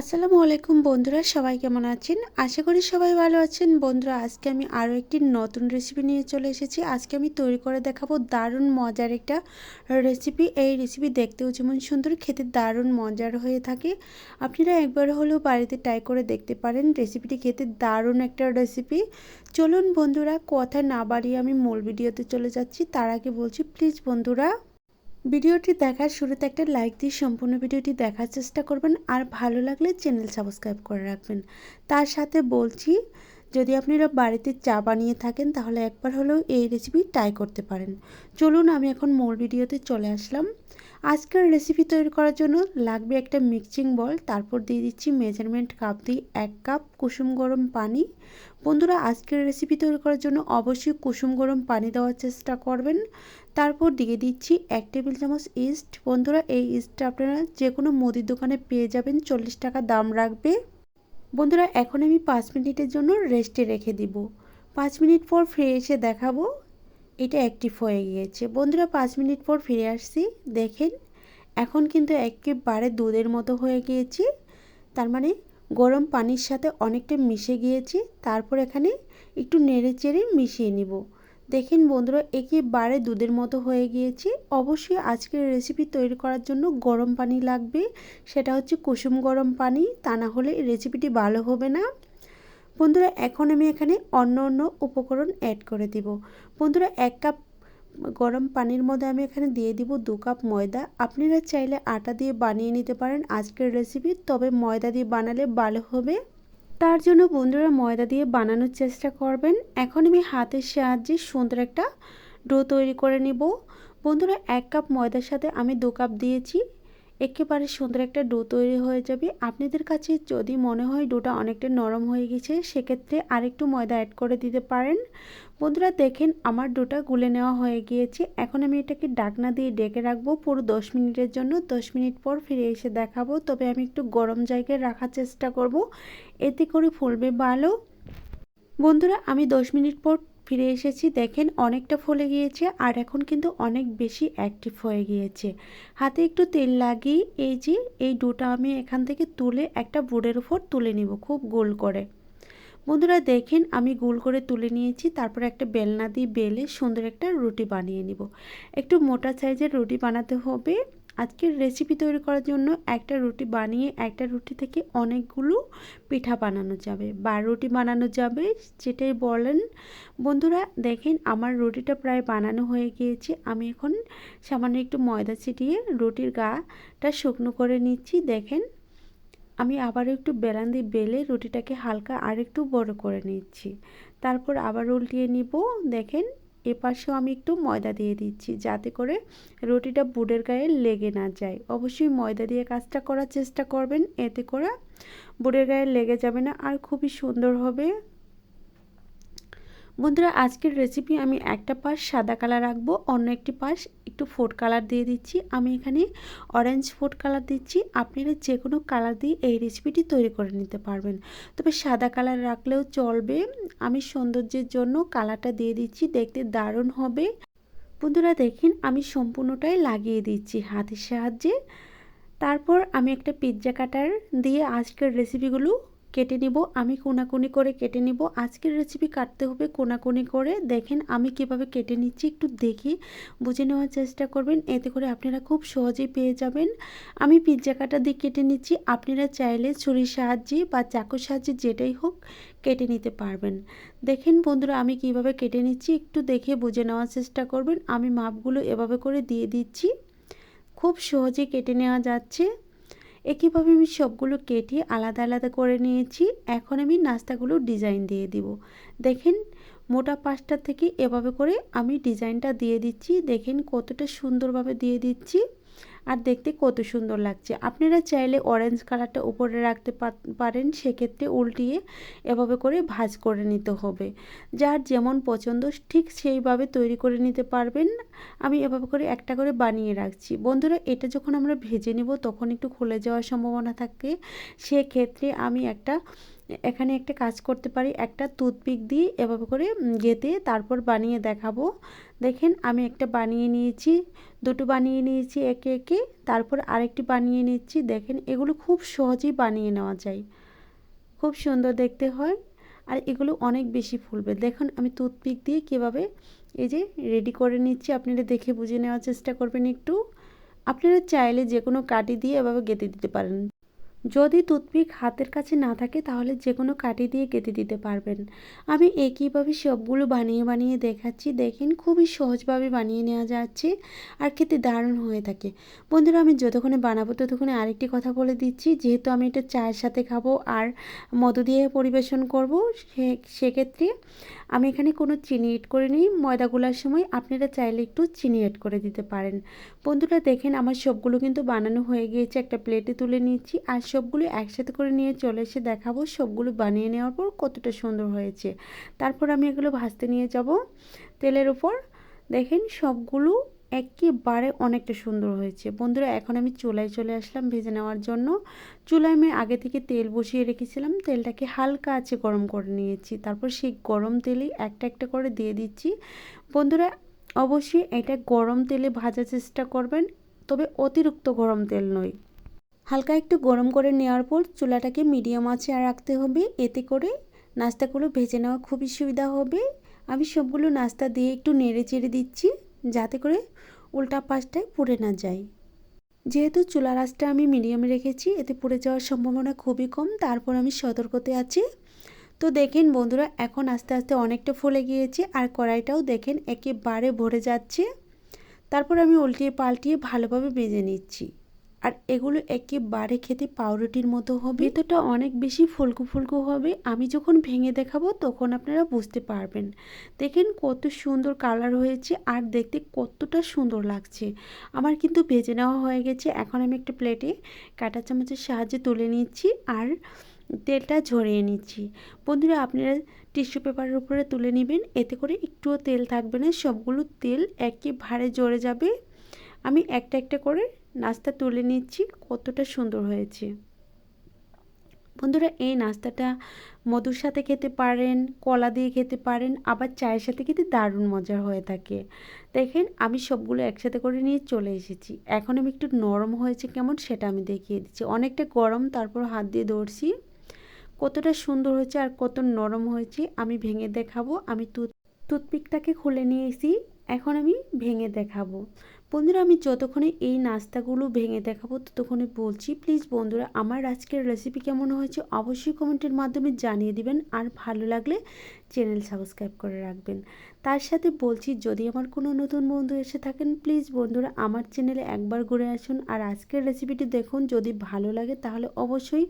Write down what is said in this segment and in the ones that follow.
আসসালামু আলাইকুম বন্ধুরা, সবাই কেমন আছেন? আশা করি সবাই ভালো আছেন। বন্ধুরা, আজকে আমি আরও একটি নতুন রেসিপি নিয়ে চলে এসেছি। আজকে আমি তৈরি করে দেখাবো দারুণ মজার একটা রেসিপি এই রেসিপি দেখতেও যেমন সুন্দর, খেতে দারুণ মজার হয়ে থাকে। আপনারা একবার হলেও বাড়িতে ট্রাই করে দেখতে পারেন। রেসিপিটি খেতে দারুণ একটা রেসিপি চলুন বন্ধুরা, কথা না বাড়িয়ে আমি মূল ভিডিওতে চলে যাচ্ছি। তার আগে বলছি প্লিজ বন্ধুরা ভিডিওটি দেখার শুরুতে একটা লাইক দিয়ে সম্পূর্ণ ভিডিওটি দেখার চেষ্টা করবেন, আর ভালো লাগলে চ্যানেল সাবস্ক্রাইব করে রাখবেন। তার সাথে বলছি, যদি আপনারা বাড়িতে চা বানিয়ে থাকেন, তাহলে একবার হলেও এই রেসিপি ট্রাই করতে পারেন। চলুন আমি এখন মূল ভিডিওতে চলে আসলাম। আজকের রেসিপি তৈরি করার জন্য লাগবে একটা মিক্সিং বল তারপর দিয়ে দিচ্ছি মেজারমেন্ট কাপ দিয়ে এক কাপ কুসুম গরম পানি। বন্ধুরা, আজকের রেসিপি তৈরি করার জন্য অবশ্যই কুসুম গরম পানি দেওয়ার চেষ্টা করবেন। তারপর দিয়ে দিচ্ছি এক টেবিল চামচ ইস্ট বন্ধুরা, এই ইস্টটা আপনারা যে কোনো মুদির দোকানে পেয়ে যাবেন। চল্লিশ টাকা দাম রাখবে। বন্ধুরা, এখন আমি পাঁচ মিনিটের জন্য রেস্টে রেখে দিব। পাঁচ মিনিট পর ফিরে এসে দেখাবো এটা অ্যাক্টিভ হয়ে গিয়েছে। বন্ধুরা, পাঁচ মিনিট পর ফিরে আসছি। দেখেন, এখন কিন্তু একেবারে দুধের মতো হয়ে গিয়েছে। তার মানে গরম পানির সাথে অনেকটা মিশে গিয়েছে। তারপর এখানে একটু নেড়ে চেড়ে মিশিয়ে নিব। দেখেন বন্ধুরা, একেবারে দুধের মতো হয়ে গিয়েছে। অবশ্যই আজকের রেসিপি তৈরি করার জন্য গরম পানি লাগবে। সেটা হচ্ছে কুসুম গরম পানি। তা না হলে রেসিপিটি ভালো হবে না। বন্ধুরা, এখন আমি এখানে অন্য অন্য উপকরণ অ্যাড করে দিব। বন্ধুরা, এক কাপ গরম পানির মধ্যে আমি এখানে দিয়ে দিব দু কাপ ময়দা। আপনারা চাইলে আটা দিয়ে বানিয়ে নিতে পারেন আজকের রেসিপি তবে ময়দা দিয়ে বানালে ভালো হবে। তার জন্য বন্ধুরা, ময়দা দিয়ে বানানোর চেষ্টা করবেন। এখন আমি হাতের সাহায্যে সুন্দর একটা ডো তৈরি করে নিব। বন্ধুরা, এক কাপ ময়দার সাথে আমি দু কাপ দিয়েছি। একেবারে সুন্দর একটা ডো তৈরি হয়ে যাবে। আপনাদের কাছে যদি মনে হয় ডোটা অনেকটা নরম হয়ে গেছে, সেক্ষেত্রে আরেকটু ময়দা অ্যাড করে দিতে পারেন। বন্ধুরা, দেখেন আমার ডোটা গুলে নেওয়া হয়ে গিয়েছে। এখন আমি এটাকে ডাকনা দিয়ে ডেকে রাখব পুরো দশ মিনিটের জন্য। দশ মিনিট পর ফিরে এসে দেখাবো। তবে আমি একটু গরম জায়গায় রাখার চেষ্টা করব। এতে করে ফুলবে ভালো। বন্ধুরা, আমি দশ মিনিট পর ফিরে এসেছি, দেখেন অনেকটা ফলে গিয়েছে আর এখন কিন্তু অনেক বেশি অ্যাক্টিভ হয়ে গিয়েছে। হাতে একটু তেল লাগিয়ে এই যে, এই ডোটা আমি এখান থেকে তুলে একটা বোর্ডের উপর তুলে নিব খুব গোল করে। বন্ধুরা দেখেন আমি গোল করে তুলে নিয়েছি, তারপর একটা বেলনা দিয়ে বেলে সুন্দর একটা রুটি বানিয়ে নিব। একটু মোটা সাইজের রুটি বানাতে হবে। আজকের রেসিপি তৈরি করার জন্য একটা রুটি বানিয়ে একটা রুটি থেকে অনেকগুলো পিঠা বানানো যাবে। বা রুটি বানানো যাবে যেটাই বলেন। বন্ধুরা, দেখেন আমার রুটিটা প্রায় বানানো হয়ে গিয়েছে। আমি এখন সামান্য একটু ময়দা ছিটিয়ে রুটির গাটা শুকনো করে নিচ্ছি। দেখেন, আমি আবার একটু বেলান দিয়ে বেলে রুটিটাকে হালকা আর একটু বড় করে নিচ্ছি। তারপর আবার উল্টিয়ে নিব। দেখেন এপাশেও আমি একটু ময়দা দিয়ে দিচ্ছি যাতে করে রুটিটা বুটের গায়ে লেগে না যায়। অবশ্যই ময়দা দিয়ে কাজটা করার চেষ্টা করবেন, এতে করে বুটের গায়ে লেগে যাবে না আর খুবই সুন্দর হবে। বন্ধুরা, আজকের রেসিপি আমি একটা পাশ সাদা কালার রাখব, অন্য একটি পাশ একটু ফুড কালার দিয়ে দিচ্ছি। আমি এখানে অরেঞ্জ ফুড কালার দিচ্ছি। আপনারা যে কোনো কালার দিয়ে এই রেসিপিটি তৈরি করে নিতে পারবেন। তবে সাদা কালার রাখলেও চলবে। আমি সৌন্দর্যের জন্য কালারটা দিয়ে দিচ্ছি, দেখতে দারুণ হবে। বন্ধুরা, দেখেন আমি সম্পূর্ণটাই লাগিয়ে দিচ্ছি হাতের সাহায্যে। তারপর আমি একটা পিৎজা কাটার দিয়ে আজকের রেসিপিগুলো কেটে নিব, আমি কোনাকুনি করে কেটে নিব। আজকের রেসিপি কাটতে হবে কোনাকুনি করে। দেখেন আমি কীভাবে কেটে নিচ্ছি, একটু দেখি। বুঝে নেওয়ার চেষ্টা করবেন, এতে করে আপনারা খুব সহজেই পেয়ে যাবেন। আমি পিৎজা কাটা দিয়ে কেটে নিচ্ছি, আপনারা চাইলে ছুরির সাহায্যে বা চাকুর সাহায্যে যেটাই হোক কেটে নিতে পারবেন। দেখেন বন্ধুরা, আমি কীভাবে কেটে নিচ্ছি, একটু দেখে বুঝে নেওয়ার চেষ্টা করবেন। আমি মাপগুলো এভাবে করে দিয়ে দিচ্ছি। খুব সহজে কেটে নেওয়া যাচ্ছে। একইভাবে আমি সবগুলো কেটে আলাদা আলাদা করে নিয়েছি। এখন আমি নাস্তাগুলো ডিজাইন দিয়ে দিব। দেখেন, মোটা পাশটা থেকে এভাবে করে আমি ডিজাইনটা দিয়ে দিচ্ছি। দেখেন কতটা সুন্দরভাবে দিয়ে দিচ্ছি। আর দেখতে কত সুন্দর লাগছে। আপনারা চাইলে অরেঞ্জ কালারটা উপরে রাখতে পারেন, সেক্ষেত্রে উল্টিয়ে এভাবে করে ভাজ করে নিতে হবে। যার যেমন পছন্দ, ঠিক সেইভাবে তৈরি করে নিতে পারবেন। আমি এভাবে করে একটা করে বানিয়ে রাখছি। বন্ধুরা, এটা যখন আমরা ভেজে নেব, তখন একটু খুলে যাওয়ার সম্ভাবনা থাকে। সেক্ষেত্রে আমি একটা এখানে একটা কাজ করতে পারি, একটা টুথপিক দিয়ে এভাবে করে গেঁথে তারপর বানিয়ে দেখাবো। দেখেন আমি একটা বানিয়ে নিয়েছি, দুটো বানিয়ে নিয়েছি একে একে, তারপর আরেকটি বানিয়ে নিচ্ছি। দেখেন এগুলো খুব সহজেই বানিয়ে নেওয়া যায়। খুব সুন্দর দেখতে হয় আর এগুলো অনেক বেশি ফুলবে। দেখুন আমি টুথপিক দিয়ে কীভাবে এই যে রেডি করে নিচ্ছি, আপনারা দেখে বুঝে নেওয়ার চেষ্টা করবেন একটু। আপনারা চাইলে যে কোনো কাটি দিয়ে এভাবে গেঁথে দিতে পারেন। যদি টুথপিক হাতের কাছে না থাকে, তাহলে যে কোনো কাটি দিয়ে কেটে দিতে পারবেন। আমি একইভাবে সবগুলো বানিয়ে বানিয়ে দেখাচ্ছি। দেখেন, খুবই সহজভাবে বানিয়ে নেওয়া যাচ্ছে আর খেতে দারুণ হয়ে থাকে। বন্ধুরা, আমি যতক্ষণে বানাবো, ততক্ষণে আরেকটি কথা বলে দিচ্ছি। যেহেতু আমি এটা চায়ের সাথে খাব আর মধু দিয়ে পরিবেশন করব সেক্ষেত্রে আমি এখানে কোনো চিনি এড করে নিই। ময়দা গোলার সময় আপনারা চাইলে একটু চিনি এড করে দিতে পারেন। বন্ধুরা, দেখেন, আমার সবগুলো কিন্তু বানানো হয়ে গিয়েছে। একটা প্লেটে তুলে নিচ্ছি আর সবগুলো একসাথে করে নিয়ে চলে এসে দেখাবো। সবগুলো বানিয়ে নেওয়ার পর কতটা সুন্দর হয়েছে। তারপর আমি এগুলো ভাজতে নিয়ে যাব তেলের উপর। দেখেন সবগুলো একেবারে অনেকটা সুন্দর হয়েছে। বন্ধুরা, এখন আমি চুলায় চলে আসলাম ভেজে নেওয়ার জন্য। চুলায় আমি আগে থেকে তেল বসিয়ে রেখেছিলাম। তেলটাকে হালকা আছে গরম করে নিয়েছি। তারপর সেই গরম তেলেই একটা একটা করে দিয়ে দিচ্ছি। বন্ধুরা, অবশ্যই এটা গরম তেলে ভাজার চেষ্টা করবেন, তবে অতিরিক্ত গরম তেল নয়। হালকা একটু গরম করে নেওয়ার পর চুলাটাকে মিডিয়াম আঁচে রাখতে হবে। এতে করে নাস্তাগুলো ভেজে নেওয়া খুবই সুবিধা হবে। আমি সবগুলো নাস্তা দিয়ে একটু নেড়ে চেড়ে দিচ্ছি যাতে করে উল্টা পাশটায় পুড়ে না যায়। যেহেতু চুলা রাসটা আমি মিডিয়ামে রেখেছি, এতে পুড়ে যাওয়ার সম্ভাবনা খুবই কম। তারপর আমি সতর্কতে আছি। তো দেখেন বন্ধুরা, এখন আস্তে আস্তে অনেকটা ফুলে গিয়েছে আর কড়াইটাও দেখেন একেবারে ভরে যাচ্ছে। তারপর আমি উল্টিয়ে পাল্টিয়ে ভালোভাবে বেজে নিচ্ছি। আর এগুলো একেবারে খেতে পাউরুটির মতো হবে। ভেতরটা অনেক বেশি ফুলকু ফুলকু হবে। আমি যখন ভেঙে দেখাবো তখন আপনারা বুঝতে পারবেন। দেখেন কত সুন্দর কালার হয়েছে আর দেখতে কতটা সুন্দর লাগছে। আমার কিন্তু ভেজে নেওয়া হয়ে গেছে। এখন আমি একটা প্লেটে কাটা চামচের সাহায্যে তুলে নিচ্ছি আর তেলটা ঝরিয়ে নিচ্ছি। বন্ধুরা, আপনারা টিস্যু পেপারের উপরে তুলে নেবেন। এতে করে একটুও তেল থাকবে না। সবগুলো তেল একেবারে জড়ে যাবে। আমি একটা একটা করে নাস্তা তুলে নিচ্ছি, কতটা সুন্দর হয়েছে। বন্ধুরা, এই নাস্তাটা মধুর সাথে খেতে পারেন, কলা দিয়ে খেতে পারেন, আবার চায়ের সাথে খেতে দারুণ মজার হয়ে থাকে। দেখেন, আমি সবগুলো একসাথে করে নিয়ে চলে এসেছি। এখন আমি একটু নরম হয়েছে কেমন সেটা আমি দেখিয়ে দিচ্ছি। অনেকটা গরম, তারপর হাত দিয়ে দৌড়ছি কতটা সুন্দর হয়েছে আর কত নরম হয়েছে, আমি ভেঙে দেখাবো। আমি টুথ টুথপিকটাকে খুলে নিয়েছি। এখন আমি ভেঙে দেখাবো। বন্ধুরা, আমি যতক্ষণে এই নাস্তাগুলো ভেঙে দেখাবো, ততক্ষণে বলছি প্লিজ বন্ধুরা, আমার আজকের রেসিপি কেমন হয়েছে অবশ্যই কমেন্টের মাধ্যমে জানিয়ে দিবেন। আর ভালো লাগলে চ্যানেল সাবস্ক্রাইব করে রাখবেন। তার সাথে বলছি, যদি আমার কোনো নতুন বন্ধু এসে থাকেন প্লিজ বন্ধুরা আমার চ্যানেলে একবার ঘুরে আসুন। আর আজকের রেসিপিটি দেখুন, যদি ভালো লাগে তাহলে অবশ্যই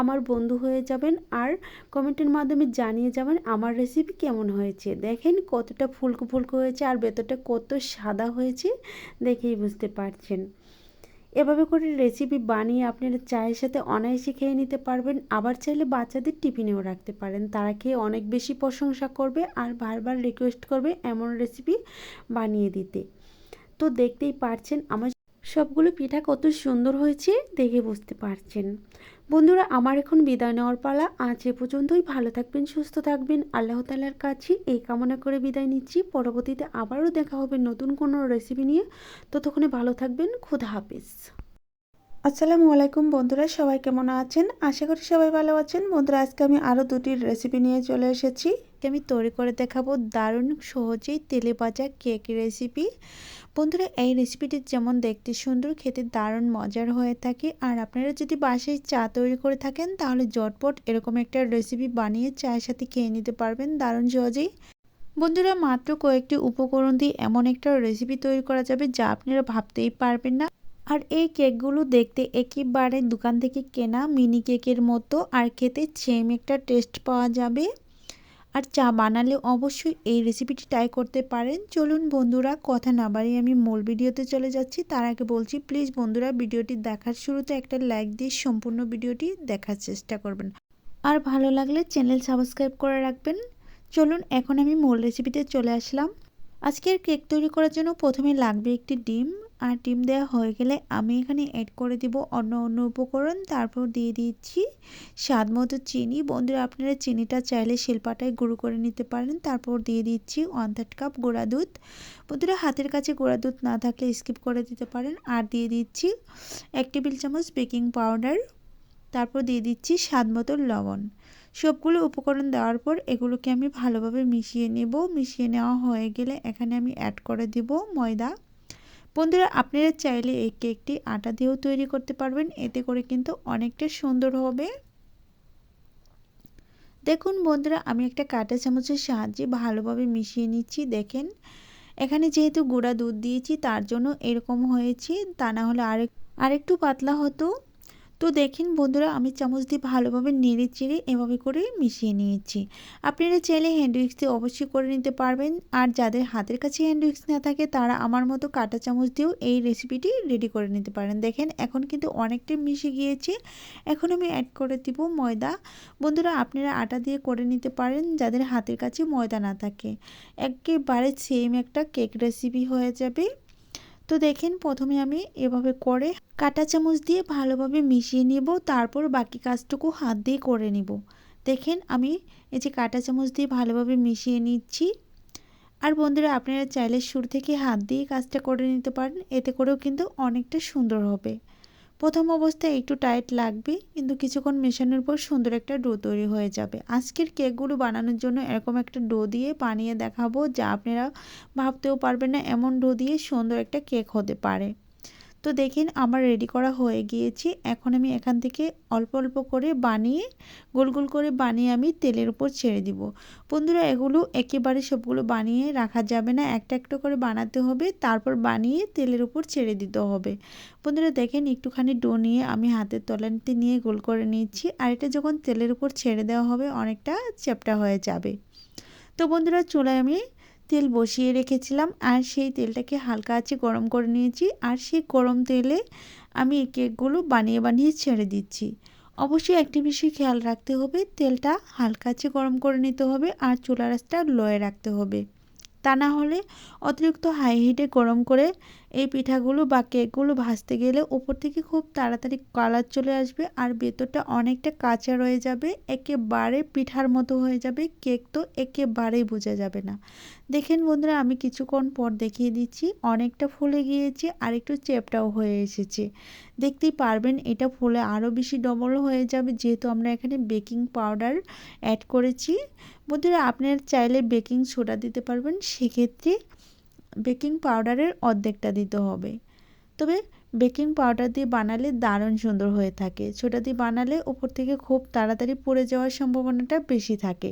আমার বন্ধু হয়ে যাবেন আর কমেন্টের মাধ্যমে জানিয়ে যাবেন আমার রেসিপি কেমন হয়েছে। দেখেন কতটা ফুলকো ফুলকো হয়েছে আর ভেতরটা কত সাদা হয়েছে, দেখেই বুঝতে পারছেন। এভাবে করে রেসিপি বানিয়ে আপনারা চায়ের সাথে অনায়াসে খেয়ে নিতে পারবেন। আবার চাইলে বাচ্চাদের টিফিনেও রাখতে পারেন। তারা খেয়ে অনেক বেশি প্রশংসা করবে আর বারবার রিকোয়েস্ট করবে এমন রেসিপি বানিয়ে দিতে। তো দেখতেই পারছেন, আমার সবগুলো পিঠা কত সুন্দর হয়েছে দেখে বুঝতে পারছেন। বন্ধুরা, আমার এখন বিদায় নেওয়ার পালা। আজ এ পর্যন্তই। ভালো থাকবেন, সুস্থ থাকবেন। আল্লাহ তালার কাছে এই কামনা করে বিদায় নিচ্ছি। পরবর্তীতে আবারও দেখা হবে নতুন কোনো রেসিপি নিয়ে। ততক্ষণে ভালো থাকবেন। খুদা হাফিজ। আসসালামু আলাইকুম বন্ধুরা, সবাই কেমন আছেন? আশা করি সবাই ভালো আছেন। বন্ধুরা, আজকে আমি আরও দুটি রেসিপি নিয়ে চলে এসেছি। আমি তৈরি করে দেখাবো দারুণ সহজেই তেলে ভাজা কেক রেসিপি বন্ধুরা, এই রেসিপিটি যেমন দেখতে সুন্দর, খেতে দারুণ মজার হয়ে থাকে। আর আপনারা যদি বাসায় চা তৈরি করে থাকেন, তাহলে জটপট এরকম একটা রেসিপি বানিয়ে চায়ের সাথে খেয়ে নিতে পারবেন দারুণ সহজেই। বন্ধুরা, মাত্র কয়েকটি উপকরণ দিয়ে এমন একটা রেসিপি তৈরি করা যাবে যা আপনারা ভাবতেই পারবেন না। আর এই কেকগুলো দেখতে একেবারে দোকান থেকে কেনা মিনি কেকের মতো। আর খেতে সেম একটা টেস্ট পাওয়া যাবে। আর চা বানালে অবশ্যই এই রেসিপিটি ট্রাই করতে পারেন। চলুন বন্ধুরা, কথা না বাড়িয়ে আমি মূল ভিডিওতে চলে যাচ্ছি। তার আগে বলছি প্লিজ বন্ধুরা, ভিডিওটি দেখার শুরুতে একটা লাইক দিয়ে সম্পূর্ণ ভিডিওটি দেখার চেষ্টা করবেন। আর ভালো লাগলে চ্যানেল সাবস্ক্রাইব করে রাখবেন। চলুন, এখন আমি মূল রেসিপিতে চলে আসলাম। আজকের কেক তৈরি করার জন্য প্রথমে লাগবে একটি ডিম। আর ডিম দেওয়া হয়ে গেলে আমি এখানে অ্যাড করে দিব অন্য অন্য উপকরণ। তারপর দিয়ে দিচ্ছি স্বাদ মতো চিনি। বন্ধুরা, আপনারা চিনিটা চাইলে শিল্পাটায় গুঁড়ো করে নিতে পারেন। তারপর দিয়ে দিচ্ছি ওয়ান থার্ড কাপ গোড়া দুধ। বন্ধুরা, হাতের কাছে গোড়া দুধ না থাকলে স্কিপ করে দিতে পারেন। আর দিয়ে দিচ্ছি এক টেবিল চামচ বেকিং পাউডার তারপর দিয়ে দিচ্ছি স্বাদ মতো লবণ। সবগুলো উপকরণ দেওয়ার পর এগুলোকে আমি ভালোভাবে মিশিয়ে নেব। মিশিয়ে নেওয়া হয়ে গেলে এখানে আমি অ্যাড করে দেব ময়দা। বন্ধুরা, আপনারা চাইলে এই কেকটি আটা দিয়েও তৈরি করতে পারবেন। এতে করে কিন্তু অনেকটা সুন্দর হবে। দেখুন বন্ধুরা, আমি একটা কাঁটা চামচের সাহায্যে ভালোভাবে মিশিয়ে নিচ্ছি। দেখেন, এখানে যেহেতু গুঁড়া দুধ দিয়েছি, তার জন্য এরকম হয়েছে। তা না হলে আরেক, আরেকটু পাতলা হতো। তো দেখেন বন্ধুরা, আমি চামচ দিয়ে ভালোভাবে নেড়ে চেড়ে এভাবে করে মিশিয়ে নিয়েছি। আপনারা চাইলে হ্যান্ড উইক্স দিয়ে অবশ্যই করে নিতে পারবেন। আর যাদের হাতের কাছে হ্যান্ড উইক্স না থাকে, তারা আমার মতো কাটা চামচ দিয়েও এই রেসিপিটি রেডি করে নিতে পারেন। দেখেন, এখন কিন্তু অনেকটাই মিশে গিয়েছে। এখন আমি অ্যাড করে দিব ময়দা। বন্ধুরা, আপনারা আটা দিয়ে করে নিতে পারেন, যাদের হাতের কাছে ময়দা না থাকে। একেবারে সেম একটা কেক রেসিপি হয়ে যাবে। তো দেখেন প্রথমে আমি এভাবে করে কাটা চামচ দিয়ে ভালোভাবে মিশিয়ে নেব, তারপর বাকি কাজটুকু হাত দিয়ে করে নেব। দেখেন আমি এই যে কাটা চামচ দিয়ে ভালোভাবে মিশিয়ে নিচ্ছি। আর বন্ধুরা, আপনারা চাইলে শুরু থেকে হাত দিয়ে কাজটা করে নিতে পারেন, এতে করেও কিন্তু অনেকটা সুন্দর হবে। প্রথম অবস্থায় একটু টাইট লাগবে, কিন্তু কিছুক্ষণ মেশানোর পর সুন্দর একটা ডো তৈরি হয়ে যাবে। আজকের কেকগুলো বানানোর জন্য এরকম একটা ডো দিয়ে বানিয়ে দেখাবো, যা আপনারা ভাবতেও পারবেন না, এমন ডো দিয়ে সুন্দর একটা কেক হতে পারে। তো দেখেন আমার রেডি করা হয়ে গিয়েছে। এখন আমি এখান থেকে অল্প অল্প করে বানিয়ে, গোল গোল করে বানিয়ে আমি তেলের উপর ছেড়ে দিব। বন্ধুরা, এগুলো একেবারে সবগুলো বানিয়ে রাখা যাবে না। একটা একটা করে বানাতে হবে, তারপর বানিয়ে তেলের উপর ছেড়ে দিতে হবে। বন্ধুরা, দেখেন একটুখানি ডো নিয়ে আমি হাতের তলানিতে নিয়ে গোল করে নিচ্ছি আর এটা যখন তেলের উপর ছেড়ে দেওয়া হবে, অনেকটা চ্যাপটা হয়ে যাবে। তো বন্ধুরা, চুলায় আমি তেল বসিয়ে রেখেছিলাম আর সেই তেলটাকে হালকা আছে গরম করে নিয়েছি আর সেই গরম তেলে আমি এই কেকগুলো বানিয়ে বানিয়ে ছেড়ে দিচ্ছি। অবশ্যই একটি বিষয় খেয়াল রাখতে হবে, তেলটা হালকা আছে গরম করে নিতে হবে আর চুলা রাসটা লয়ে রাখতে হবে। তা না হলে অতিরিক্ত হাই হিটে গরম করে এই পিঠাগুলো বা কেকগুলো ভাজতে গেলে উপর থেকে খুব তাড়াতাড়ি কালার চলে আসবে আর ভেতরটা অনেকটা কাঁচা রয়ে যাবে। একেবারে পিঠার মতো হয়ে যাবে। কেক তো একেবারেই বোঝা যাবে না। দেখেন বন্ধুরা, আমি কিছুক্ষণ পর দেখিয়ে দিচ্ছি। অনেকটা ফুলে গিয়েছে, আর একটু চেপটাও হয়ে এসেছে। দেখতেই পারবেন, এটা ফুলে আরও বেশি ডবল হয়ে যাবে। যেহেতু আমরা এখানে বেকিং পাউডার অ্যাড করেছি বন্ধুরা আপনার চাইলে বেকিং সোডা দিতে পারবেন, সেক্ষেত্রে বেকিং পাউডারের অর্ধেকটা দিতে হবে। তবে বেকিং পাউডার দিয়ে বানালে দারুণ সুন্দর হয়ে থাকে। ছোটা দিয়ে বানালে ওপর থেকে খুব তাড়াতাড়ি পড়ে যাওয়ার সম্ভাবনাটা বেশি থাকে।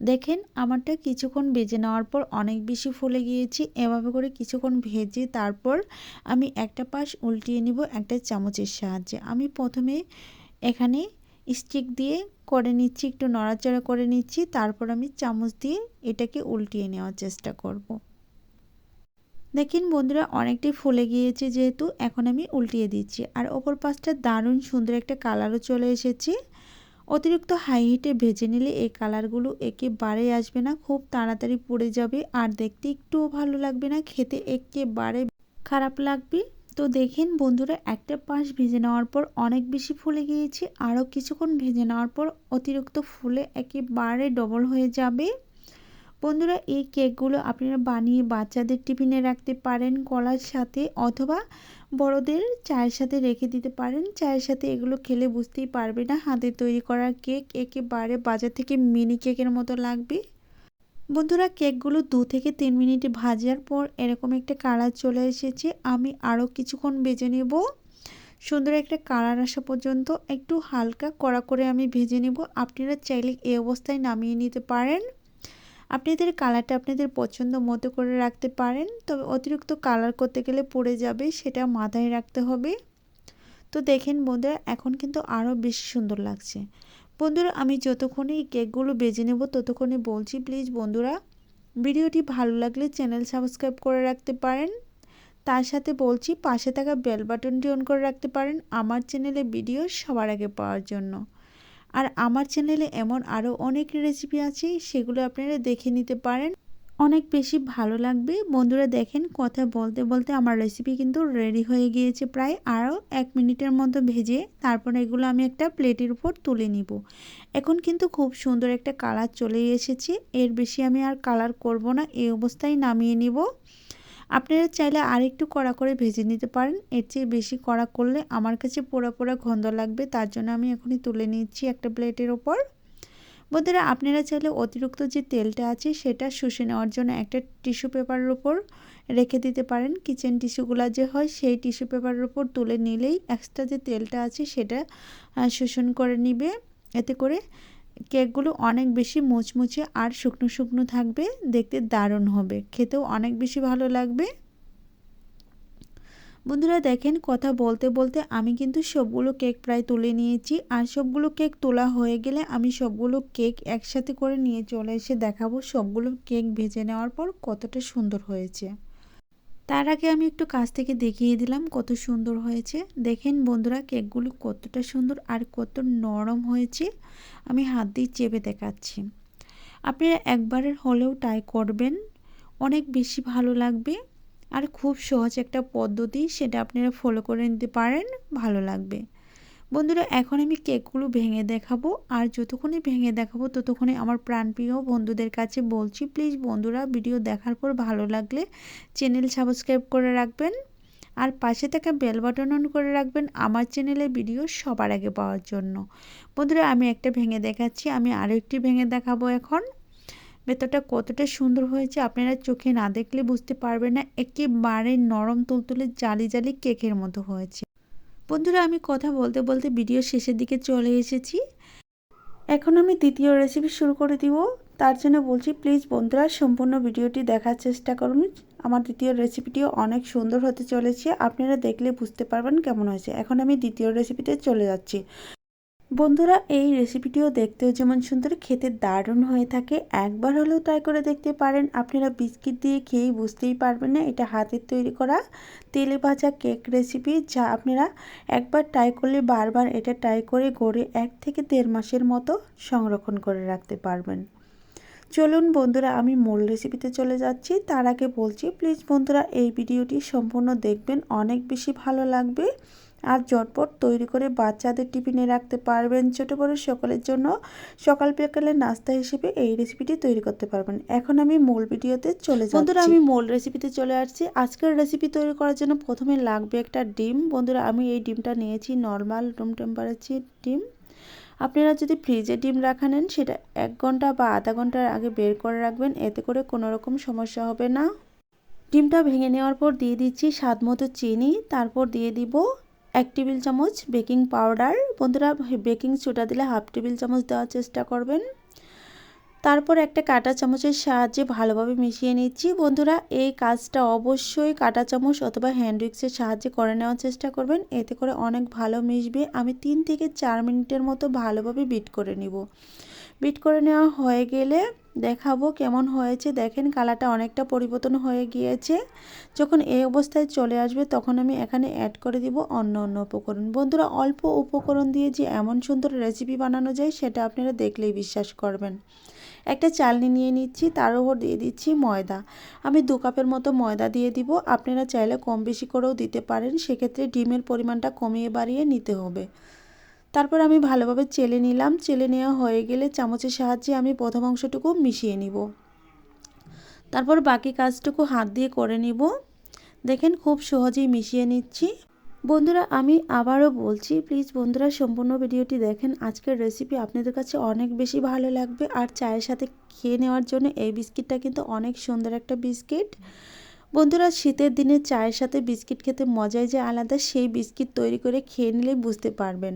দেখেন, আমারটা কিছুক্ষণ ভেজে নেওয়ার পর অনেক বেশি ফুলে গিয়েছি। এভাবে করে কিছুক্ষণ ভেজে তারপর আমি একটা পাশ উল্টিয়ে নিব একটা চামচের সাহায্যে। আমি প্রথমে এখানে স্টিক দিয়ে করে নিচ্ছি, একটু নড়াচড়া করে নিচ্ছি, তারপর আমি চামচ দিয়ে এটাকে উল্টিয়ে নেওয়ার চেষ্টা করব। দেখেন বন্ধুরা, অনেকটাই ফুলে গিয়েছে যেহেতু, এখন আমি উল্টিয়ে দিচ্ছি। আর ওপর পাশটা দারুণ সুন্দর একটা কালারও চলে এসেছে। অতিরিক্ত হাই হিটে ভেজে নিলে এই কালারগুলো একেবারে আসবে না, খুব তাড়াতাড়ি পড়ে যাবে। আর দেখতে একটুও ভালো লাগবে না, খেতে একেবারে খারাপ লাগবে। তো দেখেন বন্ধুরা, একটা পাশ ভেজে নেওয়ার পর অনেক বেশি ফুলে গিয়েছে, আরও কিছুক্ষণ ভেজে নেওয়ার পর অতিরিক্ত ফুলে একেবারে ডবল হয়ে যাবে। বন্ধুরা, এই কেকগুলো আপনারা বানিয়ে বাচ্চাদের টিফিনে রাখতে পারেন কলার সাথে অথবা বড়দের চায়ের সাথে রেখে দিতে পারেন। চায়ের সাথে এগুলো খেলে বুঝতেই পারবে না, হাতে তৈরি করা কেক একেবারে বাজার থেকে মিনি কেকের মতো লাগবে। বন্ধুরা, কেকগুলো দু থেকে তিন মিনিট ভাজার পর এরকম একটা কালার চলে এসেছে। আমি আরও কিছুক্ষণ বেজে নেব। সুন্দর একটা কালার আসা পর্যন্ত একটু হালকা কড়া করে আমি ভেজে নেব। আপনারা চাইলে এই অবস্থায় নামিয়ে নিতে পারেন। আপনাদের কালারটা আপনাদের পছন্দ মতো করে রাখতে পারেন। তবে অতিরিক্ত কালার করতে গেলে পড়ে যাবে, সেটা মাথায় রাখতে হবে। তো দেখেন বন্ধুরা, এখন কিন্তু আরও বেশি সুন্দর লাগছে। বন্ধুরা, আমি যতক্ষণে এই কেকগুলো বেজে নেব, ততক্ষণে বলছি প্লিজ বন্ধুরা, ভিডিওটি ভালো লাগলে চ্যানেল সাবস্ক্রাইব করে রাখতে পারেন। তার সাথে বলছি পাশে থাকা বেল বাটনটি অন করে রাখতে পারেন আমার চ্যানেলে ভিডিও সবার আগে পাওয়ার জন্য। আর আমার চ্যানেলে এমন আরও অনেক রেসিপি আছে, সেগুলো আপনারা দেখে নিতে পারেন। অনেক বেশি ভালো লাগবে। বন্ধুরা দেখেন কথা বলতে বলতে আমার রেসিপি কিন্তু রেডি হয়ে গিয়েছে প্রায় আরও এক মিনিটের মতো ভেজে তারপর এগুলো আমি একটা প্লেটের উপর তুলে নিব। এখন কিন্তু খুব সুন্দর একটা কালার চলে এসেছে। এর বেশি আমি আর কালার করব না এই অবস্থায় নামিয়ে নিব। আপনারা চাইলে আরেকটু কড়া করে ভেজে নিতে পারেন। এর চেয়ে বেশি কড়া করলে আমার কাছে পোড়া পোড়া গন্ধ লাগবে, তার জন্য আমি এখনই তুলে নিচ্ছি একটা প্লেটের ওপর বন্ধুরা, আপনারা চাইলে অতিরিক্ত যে তেলটা আছে সেটা শুষে নেওয়ার জন্য একটা টিস্যু পেপারের উপর রেখে দিতে পারেন। কিচেন টিস্যুগুলো যে হয় সেই টিস্যু পেপারের উপর তুলে নিলেই এক্সট্রা যে তেলটা আছে সেটা শোষণ করে নিবে। এতে করে কেকগুলো অনেক বেশি মুচমুচে আর শুকনো শুকনো থাকবে, দেখতে দারুণ হবে। খেতেও অনেক বেশি ভালো লাগবে। বন্ধুরা দেখেন, কথা বলতে বলতে আমি কিন্তু সবগুলো কেক প্রায় তুলে নিয়েছি। আর সবগুলো কেক তোলা হয়ে গেলে আমি সবগুলো কেক একসাথে করে নিয়ে চলে এসে দেখাবো সবগুলো কেক ভেজে নেওয়ার পর কতটা সুন্দর হয়েছে। তার আগে আমি একটু কাছ থেকে দেখিয়ে দিলাম কত সুন্দর হয়েছে। দেখেন বন্ধুরা, কেকগুলো কতটা সুন্দর আর কত নরম হয়েছে। আমি হাত দিয়ে চেপে দেখাচ্ছি। আপনারা একবারের হলেও ট্রাই করবেন। অনেক বেশি ভালো লাগবে। আর খুব সহজ একটা পদ্ধতি, সেটা আপনারা ফলো করে নিতে পারেন, ভালো লাগবে। বন্ধুরা, এখন আমি কেকগুলো ভেঙে দেখাবো, আর যতক্ষণে ভেঙে দেখাবো, ততক্ষণে আমার প্রাণপ্রিয় বন্ধুদের কাছে বলছি, প্লিজ বন্ধুরা, ভিডিও দেখার পর ভালো লাগলে চ্যানেল সাবস্ক্রাইব করে রাখবেন, আর পাশে থাকা বেল বাটন অন করে রাখবেন আমার চ্যানেলের ভিডিও সবার আগে পাওয়ার জন্য। বন্ধুরা, আমি একটা ভেঙে দেখাচ্ছি, আমি আরও একটি ভেঙে দেখাবো এখন। ভেতরটা কতটা সুন্দর হয়েছে আপনারা চোখে না দেখলে বুঝতে পারবেন না, একেবারে নরম তুলতুলে জালি জালি কেকের মতো হয়েছে। বন্ধুরা, আমি কথা বলতে বলতে ভিডিও শেষের দিকে চলে এসেছি। এখন আমি দ্বিতীয় রেসিপি শুরু করে দিব। তার জন্য বলছি প্লিজ বন্ধুরা, সম্পূর্ণ ভিডিওটি দেখার চেষ্টা করুন। আমার দ্বিতীয় রেসিপিটিও অনেক সুন্দর হতে চলেছে। আপনারা দেখলে বুঝতে পারবেন কেমন হয়েছে। এখন আমি দ্বিতীয় রেসিপিতে চলে যাচ্ছি। বন্ধুরা, এই রেসিপিটিও দেখতেও যেমন সুন্দর, খেতে দারুণ হয়ে থাকে। একবার হলেও ট্রাই করে দেখতে পারেন। আপনারা বিস্কিট দিয়ে খেয়েই বুঝতেই পারবেন না এটা হাতের তৈরি করা তেলে ভাজা কেক রেসিপি যা আপনারা একবার ট্রাই করলে বারবার এটা ট্রাই করে গড়ে এক থেকে দেড় মাসের মতো সংরক্ষণ করে রাখতে পারবেন। চলুন বন্ধুরা, আমি মূল রেসিপিতে চলে যাচ্ছি। তার আগে বলছি প্লিজ বন্ধুরা, এই ভিডিওটি সম্পূর্ণ দেখবেন। অনেক বেশি ভালো লাগবে। আর ঝটপট তৈরি করে বাচ্চাদের টিফিনে রাখতে পারবেন। ছোটো বড়ো সকলের জন্য সকাল বিকালের নাস্তা হিসেবে এই রেসিপিটি তৈরি করতে পারবেন। এখন আমি মূল ভিডিওতে চলে যাই বন্ধুরা, আমি মূল রেসিপিতে চলে আসছি। আজকের রেসিপি তৈরি করার জন্য প্রথমে লাগবে একটা ডিম। বন্ধুরা, আমি এই ডিমটা নিয়েছি নর্মাল রুম টেম্পারেচার ডিম। আপনারা যদি ফ্রিজে ডিম রাখা নেন, সেটা এক ঘণ্টা বা আধা ঘণ্টার আগে বের করে রাখবেন। এতে করে কোনো রকম সমস্যা হবে না। ডিমটা ভেঙে নেওয়ার পর দিয়ে দিচ্ছি স্বাদ মতো চিনি। তারপর দিয়ে দিব এক টেবিল চামচ বেকিং পাউডার। বন্ধুরা, বেকিং সোডা দিলে হাফ টেবিল চামচ দেওয়ার চেষ্টা করবেন। তারপর একটা কাঁটা চামচের সাহায্যে ভালোভাবে মিশিয়ে নিচ্ছি। বন্ধুরা, এই কাজটা অবশ্যই কাঁটা চামচ অথবা হ্যান্ড উইক্সের সাহায্যে করে নেওয়ার চেষ্টা করবেন। এতে করে অনেক ভালো মিশবে। আমি তিন থেকে চার মিনিটের মতো ভালোভাবে বিট করে নিব। বিট করে নেওয়া হয়ে গেলে দেখাবো কেমন হয়েছে। দেখেন কালারটা অনেকটা পরিবর্তন হয়ে গিয়েছে। যখন এই অবস্থায় চলে আসবে তখন আমি এখানে অ্যাড করে দিব অন্য অন্য উপকরণ। বন্ধুরা, অল্প উপকরণ দিয়ে যে এমন সুন্দর রেসিপি বানানো যায় সেটা আপনারা দেখলেই বিশ্বাস করবেন। একটা চালনি নিয়ে নিচ্ছি, তার উপর দিয়ে দিচ্ছি ময়দা। আমি দু কাপের মতো ময়দা দিয়ে দিব। আপনারা চাইলে কম বেশি করেও দিতে পারেন। সেক্ষেত্রে ডিমের পরিমাণটা কমিয়ে বাড়িয়ে নিতে হবে। তারপর আমি ভালোভাবে চেলে নিলাম। চেলে নেওয়া হয়ে গেলে চামচের সাহায্যে আমি প্রথম অংশটুকু মিশিয়ে নিব। তারপর বাকি কাজটুকু হাত দিয়ে করে নিব। দেখেন খুব সহজেই মিশিয়ে নিচ্ছি। বন্ধুরা, আমি আবারও বলছি প্লিজ বন্ধুরা, সম্পূর্ণ ভিডিওটি দেখেন। আজকের রেসিপি আপনাদের কাছে অনেক বেশি ভালো লাগবে। আর চায়ের সাথে খেয়ে নেওয়ার জন্য এই বিস্কিটটা কিন্তু অনেক সুন্দর একটা বিস্কিট। বন্ধুরা, শীতের দিনে চায়ের সাথে বিস্কিট খেতে মজাই যে আলাদা, সেই বিস্কিট তৈরি করে খেয়ে নিলেই বুঝতে পারবেন।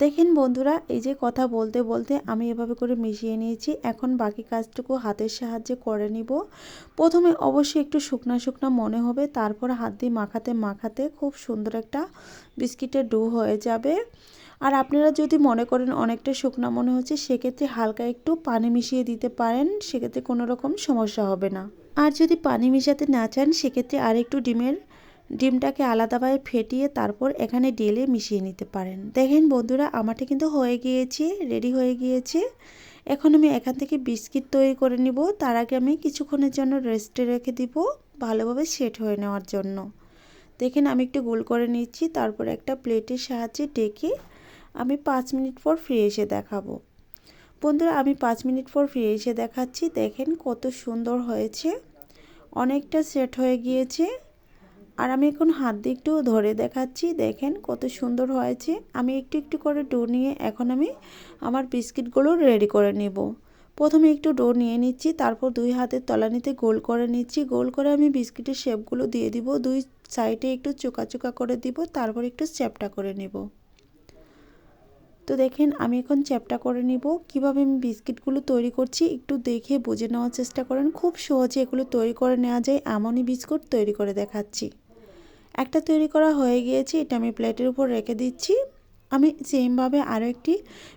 দেখেন বন্ধুরা, এই যে কথা বলতে বলতে আমি এভাবে করে মিশিয়ে নিয়েছি। এখন বাকি কাজটুকু হাতের সাহায্যে করে নিব। প্রথমে অবশ্যই একটু শুকনা শুকনা মনে হবে, তারপর হাত দিয়ে মাখাতে মাখাতে খুব সুন্দর একটা বিস্কিটের ডো হয়ে যাবে। আর আপনারা যদি মনে করেন অনেকটা শুকনা মনে হচ্ছে, সেক্ষেত্রে হালকা একটু পানি মিশিয়ে দিতে পারেন, সেক্ষেত্রে কোনো রকম সমস্যা হবে না। আর যদি পানি মিশাতে না চান, সেক্ষেত্রে আর একটু ডিমের ডিমটাকে আলাদাভাবে ফেটিয়ে তারপর এখানে ডেলে মিশিয়ে নিতে পারেন। দেখেন বন্ধুরা, আমারটা কিন্তু হয়ে গিয়েছে রেডি হয়ে গিয়েছে। এখন আমি এখান থেকে বিস্কিট তৈরি করে নিব। তার আগে আমি কিছুক্ষণের জন্য রেস্টে রেখে দিব ভালোভাবে সেট হয়ে নেওয়ার জন্য। দেখেন আমি একটু গোল করে নিচ্ছি, তারপর একটা প্লেটের সাহায্যে ডেকে আমি পাঁচ মিনিট পর ফিরে এসে দেখাবো। বন্ধুরা, আমি পাঁচ মিনিট পর ফিরে এসে দেখাচ্ছি। দেখেন কত সুন্দর হয়েছে, অনেকটা সেট হয়ে গিয়েছে। আর আমি এখন হাত দিয়ে একটু ধরে দেখাচ্ছি। দেখেন কত সুন্দর হয়েছে। আমি একটু একটু করে ডো নিয়ে এখন আমি আমার বিস্কিটগুলো রেডি করে নেব। প্রথমে একটু ডো নিয়ে নিচ্ছি, তারপর দুই হাতের তলানিতে গোল করে নিচ্ছি। গোল করে আমি বিস্কিটের শেপগুলো দিয়ে দিব। দুই সাইডে একটু চোকা চোকা করে দিব, তারপর একটু চ্যাপটা করে নেব। তো দেখেন আমি এখন চ্যাপটা করে নিব। কীভাবে আমি বিস্কিটগুলো তৈরি করছি একটু দেখে বুঝে নেওয়ার চেষ্টা করেন। খুব সহজে এগুলো তৈরি করে নেওয়া যায়। এমনই বিস্কুট তৈরি করে দেখাচ্ছি। একটা তৈরি করা হয়ে গিয়েছে, এটা আমি প্লেটের উপর রেখে দিচ্ছি। আমি সেমভাবে আরও একটি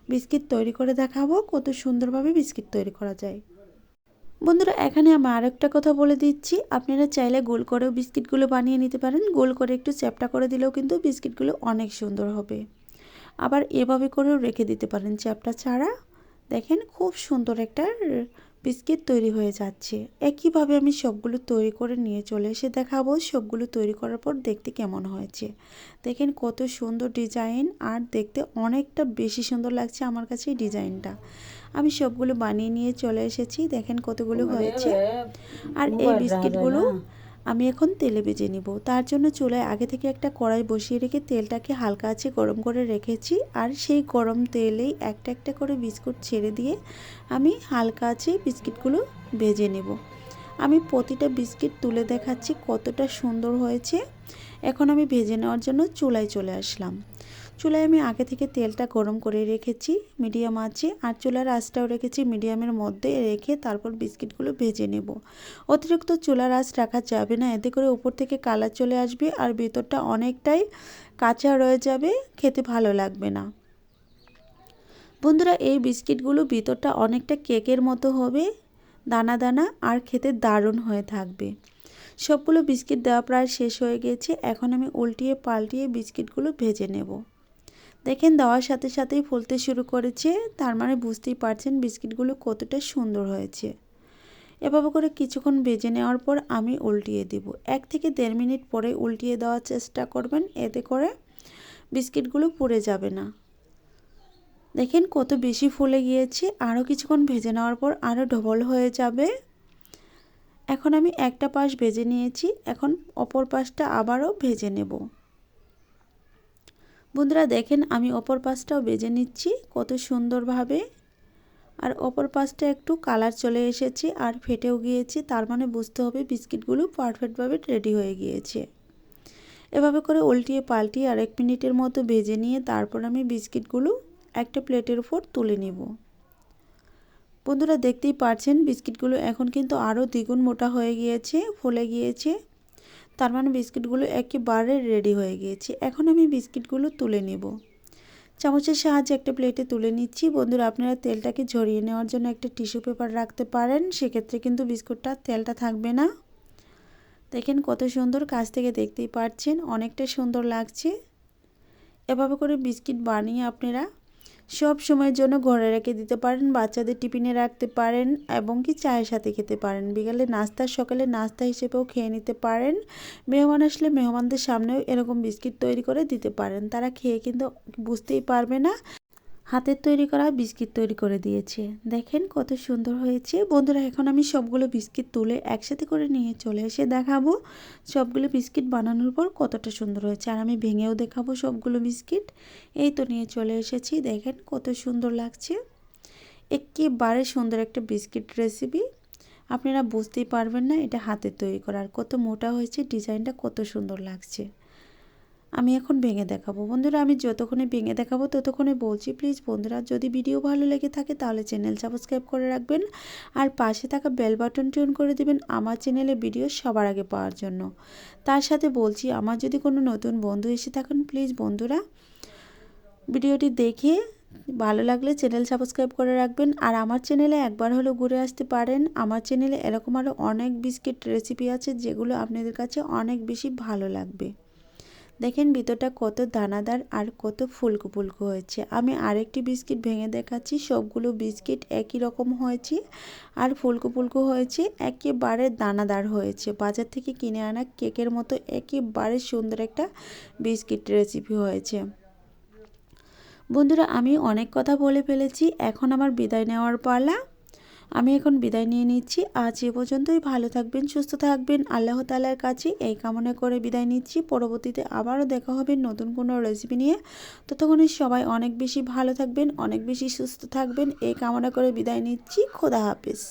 বিস্কিট তৈরি করে দেখাবো, কত সুন্দরভাবে বিস্কিট তৈরি করা যায়। বন্ধুরা, এখানে আমি আরেকটা কথা বলে দিচ্ছি। আপনারা চাইলে গোল করেও বিস্কিটগুলো বানিয়ে নিতে পারেন। গোল করে একটু চ্যাপটা করে দিলেও কিন্তু বিস্কিটগুলো অনেক সুন্দর হবে। আবার এভাবে করেও রেখে দিতে পারেন চ্যাপটা ছাড়া। দেখেন, খুব সুন্দর একটা বিস্কিট তৈরি হয়ে যাচ্ছে। একইভাবে আমি সবগুলো তৈরি করে নিয়ে চলে এসে দেখাবো সবগুলো তৈরি করার পর দেখতে কেমন হয়েছে। দেখেন কত সুন্দর ডিজাইন আর দেখতে অনেকটা বেশি সুন্দর লাগছে আমার কাছে এই ডিজাইনটা। আমি সবগুলো বানিয়ে নিয়ে চলে এসেছি। দেখেন কতগুলো হয়েছে। আর এই বিস্কিটগুলো আমি এখন তেলে ভেজে নিব। তার জন্য চুলায় আগে থেকে একটা কড়াই বসিয়ে রেখে তেলটাকে হালকা আছে গরম করে রেখেছি আর সেই গরম তেলেই একটা একটা করে বিস্কুট ছেড়ে দিয়ে আমি হালকা আছে বিস্কিটগুলো ভেজে নেব। আমি প্রতিটা বিস্কিট তুলে দেখাচ্ছি কতটা সুন্দর হয়েছে। এখন আমি ভেজে নেওয়ার জন্য চুলায় চলে আসলাম। চুলায় আমি আগে থেকে তেলটা গরম করে রেখেছি, মিডিয়াম আছে আর চুলার আঁচটাও রেখেছি, মিডিয়ামের মধ্যে রেখে তারপর বিস্কিটগুলো ভেজে নেব। অতিরিক্ত চুলার আঁচ রাখা যাবে না, এতে করে উপর থেকে কালার চলে আসবে আর ভেতরটা অনেকটাই কাঁচা রয়ে যাবে, খেতে ভালো লাগবে না। বন্ধুরা, এই বিস্কিটগুলো ভিতরটা অনেকটা কেকের মতো হবে, দানা দানা আর খেতে দারুণ হয়ে থাকবে। সবগুলো বিস্কিট দেওয়া প্রায় শেষ হয়ে গেছে, এখন আমি উল্টিয়ে পাল্টিয়ে বিস্কিটগুলো ভেজে নেব। দেখেন দেওয়ার সাথে সাথেই ফুলতে শুরু করেছে। তার মানে বুঝতেই পারছেন বিস্কিটগুলো কতটা সুন্দর হয়েছে। এভাবে করে কিছুক্ষণ ভেজে নেওয়ার পর আমি উল্টিয়ে দিব। এক থেকে দেড় মিনিট পরে উল্টিয়ে দেওয়ার চেষ্টা করবেন, এতে করে বিস্কিটগুলো পুড়ে যাবে না। দেখেন কত বেশি ফুলে গিয়েছে আরও কিছুক্ষণ ভেজে নেওয়ার পর আরও ডবল হয়ে যাবে। এখন আমি একটা পাশ ভেজে নিয়েছি, এখন অপর পাশটা আবারও ভেজে নেব। বন্ধুরা দেখেন, আমি অপর পাশটাও বেজে নিচ্ছি, কত সুন্দরভাবে। আর অপর পাশটা একটু কালার চলে এসেছে আর ফেটেও গিয়েছে, তার মানে বুঝতে হবে বিস্কিটগুলো পারফেক্টভাবে রেডি হয়ে গিয়েছে। এভাবে করে উল্টিয়ে পাল্টিয়ে আর এক মিনিটের মতো ভেজে নিয়ে তারপর আমি বিস্কিটগুলো একটা প্লেটের উপর তুলে নেব। বন্ধুরা দেখতেই পারছেন, বিস্কিটগুলো এখন কিন্তু আরও দ্বিগুণ মোটা হয়ে গিয়েছে, ফুলে গিয়েছে। তার মানে বিস্কিটগুলো একেবারে রেডি হয়ে গিয়েছে। এখন আমি বিস্কিটগুলো তুলে নেব। চামচের সাহায্যে একটা প্লেটে তুলে নিচ্ছি। বন্ধুরা, আপনারা তেলটাকে ঝরিয়ে নেওয়ার জন্য একটা টিস্যু পেপার রাখতে পারেন। সেক্ষেত্রে কিন্তু বিস্কুটটা তেলটা থাকবে না। দেখেন কত সুন্দর কাছ থেকে দেখতেই পাচ্ছেন, অনেকটা সুন্দর লাগছে। এভাবে করে বিস্কিট বানিয়ে আপনারা সব সময়ের জন্য ঘরে রেখে দিতে পারেন, বাচ্চাদের টিফিনে রাখতে পারেন এবং কি চায়ের সাথে খেতে পারেন। বিকালে নাস্তা, সকালে নাস্তা হিসেবেও খেয়ে নিতে পারেন। মেহমান আসলে মেহমানদের সামনেও এরকম বিস্কিট তৈরি করে দিতে পারেন। তারা খেয়ে কিন্তু বুঝতেই পারবে না। হাতের তৈরি করা বিস্কিট তৈরি করে দিয়েছে। দেখেন কত সুন্দর হয়েছে। বন্ধুরা, এখন আমি সবগুলো বিস্কিট তুলে একসাথে করে নিয়ে চলে এসে দেখাবো সবগুলো বিস্কিট বানানোর পর কতটা সুন্দর হয়েছে। আর আমি ভেঙেও দেখাবো সবগুলো বিস্কিট। এই তো নিয়ে চলে এসেছি। দেখেন কত সুন্দর লাগছে। একেবারে সুন্দর একটা বিস্কিট রেসিপি। আপনারা বুঝতেই পারবেন না এটা হাতে তৈরি করা। আর কত মোটা হয়েছে, ডিজাইনটা কত সুন্দর লাগছে। আমি এখন ভেঙে দেখাবো। বন্ধুরা, আমি যতক্ষণে ভেঙে দেখাবো, ততক্ষণে বলছি প্লিজ বন্ধুরা, যদি ভিডিও ভালো লেগে থাকে, তাহলে চ্যানেল সাবস্ক্রাইব করে রাখবেন আর পাশে থাকা বেল বাটন টিউন করে দেবেন আমার চ্যানেলে ভিডিও সবার আগে পাওয়ার জন্য। তার সাথে বলছি, আমার যদি কোনো নতুন বন্ধু এসে থাকেন প্লিজ বন্ধুরা ভিডিওটি দেখে ভালো লাগলে চ্যানেল সাবস্ক্রাইব করে রাখবেন। আর আমার চ্যানেলে একবার হলেও ঘুরে আসতে পারেন। আমার চ্যানেলে এরকম আরও অনেক বিস্কিট রেসিপি আছে, যেগুলো আপনাদের কাছে অনেক বেশি ভালো লাগবে। দেখেন ভিতরটা কত দানাদার আর কত ফুলকো ফুলকো হয়েছে। আমি আরেকটি বিস্কিট ভেঙে দেখাচ্ছি, সবগুলো বিস্কিট একই রকম হয়েছে আর ফুলকো ফুলকো হয়েছে, একেবারে দানাদার হয়েছে। বাজার থেকে কিনে আনা কেকের মতো একেবারে সুন্দর একটা বিস্কিট রেসিপি হয়েছে। বন্ধুরা, আমি অনেক কথা বলে ফেলেছি, এখন আমার বিদায় নেওয়ার পালা। আমি এখন বিদায় নিয়ে নিচ্ছি। আজ এ পর্যন্তই। ভালো থাকবেন, সুস্থ থাকবেন। আল্লাহ তালার কাছে এই কামনা করে বিদায় নিচ্ছি। পরবর্তীতে আবারও দেখা হবে নতুন কোনো রেসিপি নিয়ে। ততক্ষণে সবাই অনেক বেশি ভালো থাকবেন, অনেক বেশি সুস্থ থাকবেন। এই কামনা করে বিদায় নিচ্ছি। খোদা হাফিজ।